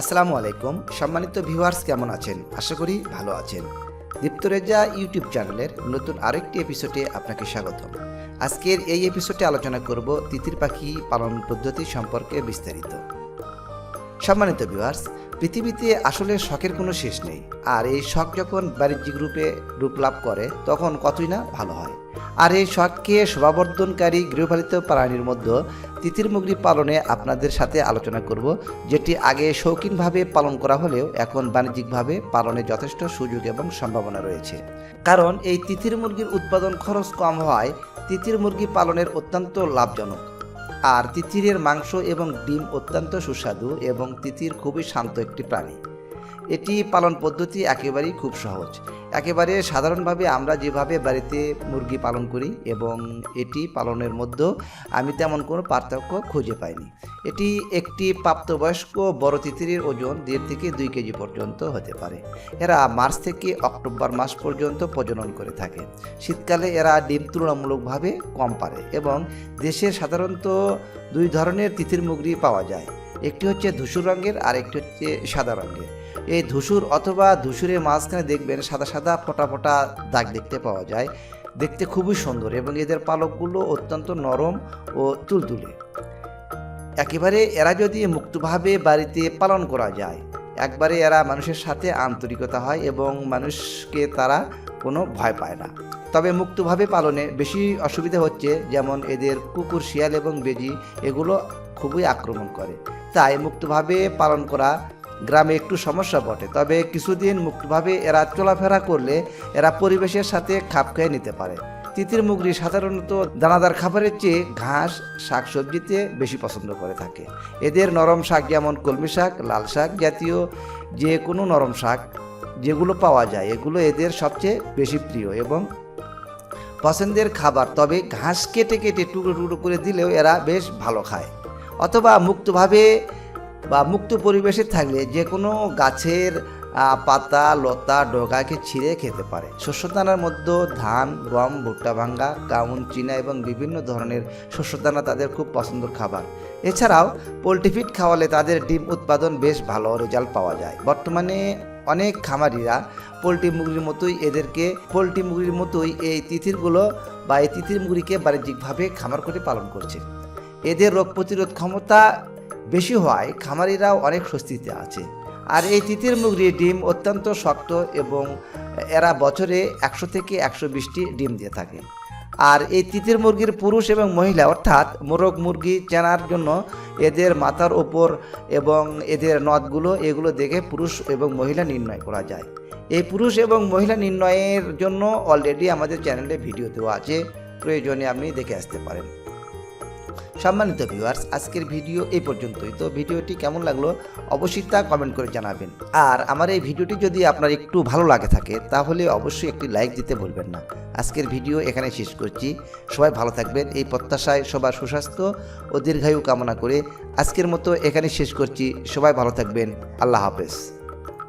আসসালামু আলাইকুম। সম্মানিত ভিউয়ার্স, কেমন আছেন? আশা করি ভালো আছেন। দীপ্তরেজা ইউটিউব চ্যানেলের নতুন আরেকটি এপিসোডে আপনাকে স্বাগতম। আজকের এই এপিসোডে আলোচনা করব তিতির পাখি পালন পদ্ধতি সম্পর্কে বিস্তারিত। সম্মানিত ভিউয়ার্স, পৃথিবীতে আসলে শখের কোনো শেষ নেই। আর এই শখ যখন বাণিজ্যিক রূপে রূপ লাভ করে, তখন কতই না ভালো হয়। আর এই শখকে শোভাবর্ধনকারী গৃহপালিত প্রাণীর মধ্যে তিতির মুগরি পালনে আপনাদের সাথে আলোচনা করব, যেটি আগে শৌখিনভাবে পালন করা হলেও এখন বাণিজ্যিকভাবে পালনে যথেষ্ট সুযোগ এবং সম্ভাবনা রয়েছে। কারণ এই তিতির মুরগির উৎপাদন খরচ কম হওয়ায় তিতির মুরগি পালনের অত্যন্ত লাভজনক। আর তিতিরের মাংস এবং ডিম অত্যন্ত সুস্বাদু এবং তিতির খুবই শান্ত একটি প্রাণী। এটি পালন পদ্ধতি একেবারেই খুব সহজ। একেবারে সাধারণভাবে আমরা যেভাবে বাড়িতে মুরগি পালন করি এবং এটি পালনের মধ্যেও আমি তেমন কোনো পার্থক্য খুঁজে পাইনি। এটি একটি প্রাপ্তবয়স্ক বড় তিতিরের ওজন দেড় থেকে দুই কেজি পর্যন্ত হতে পারে। এরা মার্চ থেকে অক্টোবর মাস পর্যন্ত প্রজনন করে থাকে। শীতকালে এরা ডিম তুলনামূলকভাবে কম পারে এবং দেশে সাধারণত দুই ধরনের তিথির মুগরি পাওয়া যায়। একটি হচ্ছে ধূসর রঙের আর একটি হচ্ছে সাদা রঙের। এই ধূসর অথবা ধূসরের মাঝখানে দেখবেন সাদা সাদা ফোটা ফোটা দাগ দেখতে পাওয়া যায়। দেখতে খুবই সুন্দর এবং এদের পালকগুলো অত্যন্ত নরম ও তুলতুলে। একেবারে এরা যদি মুক্তভাবে বাড়িতে পালন করা যায়, একবারে এরা মানুষের সাথে আন্তরিকতা হয় এবং মানুষকে তারা কোনো ভয় পায় না। তবে মুক্তভাবে পালনে বেশি অসুবিধা হচ্ছে যেমন এদের কুকুর, শিয়াল এবং বেজি এগুলো খুবই আক্রমণ করে। তাই মুক্তভাবে পালন করা গ্রামে একটু সমস্যা বটে। তবে কিছুদিন মুক্তভাবে এরা চলাফেরা করলে এরা পরিবেশের সাথে খাপ খেয়ে নিতে পারে। তিতির মুগরি সাধারণত দানাদার খাবারের চেয়ে ঘাস শাক সবজিতে বেশি পছন্দ করে থাকে। এদের নরম শাক যেমন কলমি শাক, লাল শাক জাতীয় যে কোনো নরম শাক যেগুলো পাওয়া যায়, এগুলো এদের সবচেয়ে বেশি প্রিয় এবং পছন্দের খাবার। তবে ঘাস কেটে কেটে টুকরো টুকরো করে দিলেও এরা বেশ ভালো খায়। অথবা মুক্তভাবে বা মুক্ত পরিবেশে থাকলে যে কোনো গাছের পাতা, লতা, ডগাকে ছিঁড়ে খেতে পারে। শস্যদানার মধ্যে ধান, গম, ভুট্টা ভাঙ্গা কাউন চিনা এবং বিভিন্ন ধরনের শস্যদানা তাদের খুব পছন্দের খাবার। এছাড়াও পোলট্রি ফিড খাওয়ালে তাদের ডিম উৎপাদন বেশ ভালো রেজাল্ট পাওয়া যায়। বর্তমানে অনেক খামারিরা পোলট্রি মুরগির মতোই এদেরকে, পোলট্রি মুরগির মতোই এই তিথিরগুলো বা এই তিথির মুরগিকে বাণিজ্যিকভাবে খামার করে পালন করছে। এদের রোগ প্রতিরোধ ক্ষমতা বেশি হওয়ায় খামারিরাও অনেক স্বস্তিতে আছে। আর এই তিতির মুরগির ডিম অত্যন্ত শক্ত এবং এরা বছরে একশো থেকে একশো বিশটি ডিম দিয়ে থাকে। আর এই তিতির মুরগির পুরুষ এবং মহিলা, অর্থাৎ মোরগ মুরগি চেনার জন্য এদের মাথার ওপর এবং এদের নদগুলো, এগুলো দেখে পুরুষ এবং মহিলা নির্ণয় করা যায়। এই পুরুষ এবং মহিলা নির্ণয়ের জন্য অলরেডি আমাদের চ্যানেলে ভিডিও দেওয়া আছে। প্রয়োজনে আপনি দেখে আসতে পারেন। সম্মানিত ভিউয়ার্স আজকের ভিডিও এই পর্যন্তই। তো ভিডিওটি কেমন লাগল অবশ্যই তা কমেন্ট করে জানাবেন। আর আমার এই ভিডিওটি যদি আপনার একটু ভালো লাগে থাকে, তাহলে অবশ্যই একটি লাইক দিতে ভুলবেন না। আজকের ভিডিও এখানে শেষ করছি। সবাই ভালো থাকবেন। এই প্রত্যাশায় সবার সুস্বাস্থ্য ও দীর্ঘায়ু কামনা করে আজকের মতো এখানে শেষ করছি। সবাই ভালো থাকবেন। আল্লাহ হাফেজ।